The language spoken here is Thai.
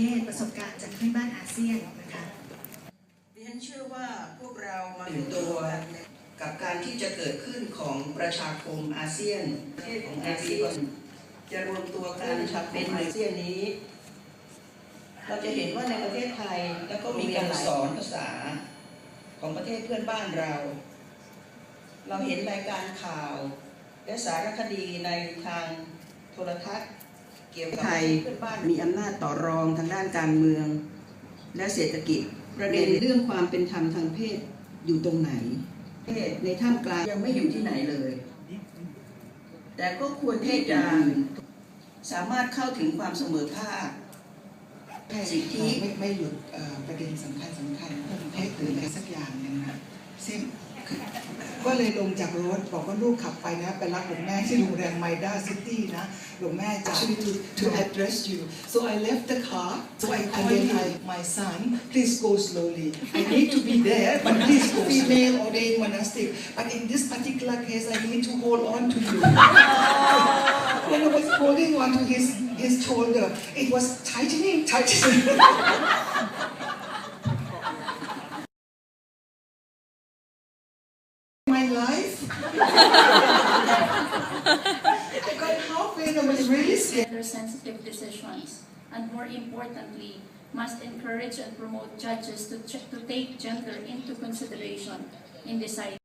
ทศประสบการณ์จากเพื่อนบ้านอาเซียนนะคะดิฉันเชื่อว่าพวกเรามาถึงตัวกับการที่จะเกิดขึ้นของประชาคมอาเซียนประเทศของอาเซียนจะรวมตัวกันเป็นอาเซียนนี้ เราจะเห็นว่าในประเทศไทยแล้วก็มีการสอนภาษาของประเทศเพื่อนบ้านเรา เราเห็นรายการข่าว และสารคดีในทางโทรทัศน์ ไทยเพื่อนบ้านมีอำนาจต่อรองทางด้านการเมือง และเศรษฐกิจ ประเด็นเรื่องความเป็นธรรมทางเพศอยู่ตรงไหนเพศในท่ามกลางยังไม่อยู่ที่ไหนเลย แต่ก็ควรที่จะสามารถเข้าถึงความเสมอภาคสิทธิไม่ไม่หยุดเอ่อประเด็นสำคัญสำคัญเรื่องเพศหรืออะไรสักอย่างหนึงนะซึ่งคือ ก็เลยลงจากรถบอกว่าลูกขับไปนะ ไปรับหลวงแม่ที่โรงแรมไมด้าซิตี้นะหลวงแม่จะ actually to to address you so I left the car so I called I, my son please go slowly I need to be there but please go female ordained monastic but in this particular case I need to hold on to you when I was holding on to his his shoulder it was tightening tightening halfway and I was really scared. sensitive decisions, and more importantly, must encourage and promote judges to, to take gender into consideration in deciding